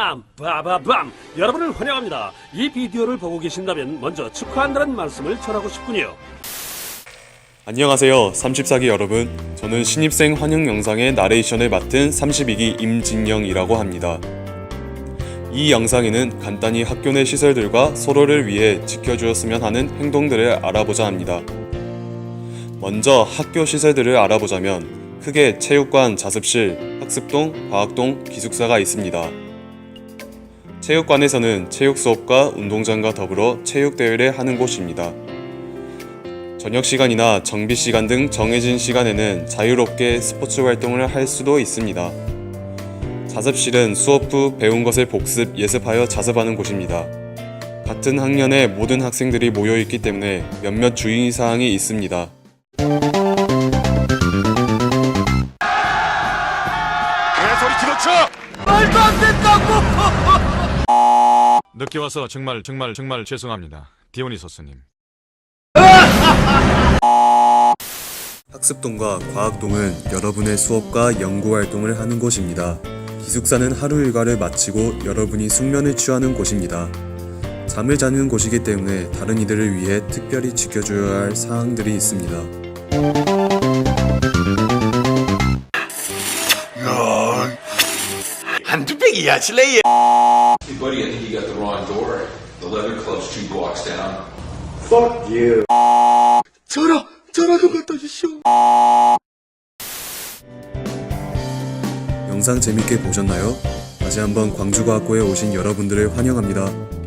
빰! 빠바밤! 여러분을 환영합니다. 이 비디오를 보고 계신다면 먼저 축하한다는 말씀을 전하고 싶군요. 안녕하세요 34기 여러분. 저는 신입생 환영 영상의 나레이션을 맡은 32기 임진영이라고 합니다. 이 영상에는 간단히 학교 내 시설들과 서로를 위해 지켜주었으면 하는 행동들을 알아보자 합니다. 먼저 학교 시설들을 알아보자면 크게 체육관, 자습실, 학습동, 과학동, 기숙사가 있습니다. 체육관에서는 체육 수업과 운동장과 더불어 체육대회를 하는 곳입니다 저녁 시간이나 정비 시간 등 정해진 시간에는 자유롭게 스포츠 활동을 할 수도 있습니다. 자습실은 수업 후 배운 것을 복습, 예습하여 자습하는 곳입니다. 같은 학년의 모든 학생들이 모여 있기 때문에 몇몇 주의 사항이 있습니다. 늦게 와서 정말 정말 정말 죄송합니다. 디오니소스님. 학습동과 과학동은 여러분의 수업과 연구 활동을 하는 곳입니다. 기숙사는 하루 일과를 마치고 여러분이 숙면을 취하는 곳입니다. 잠을 자는 곳이기 때문에 다른 이들을 위해 특별히 지켜줘야 할 사항들이 있습니다. Hey, buddy, I think you got the wrong door. The leather club's two blocks down. 저라 저라 좀 갖다 주시오 영상 재밌게 보셨나요? 다시 한번 광주과학고에 오신 여러분들을 환영합니다.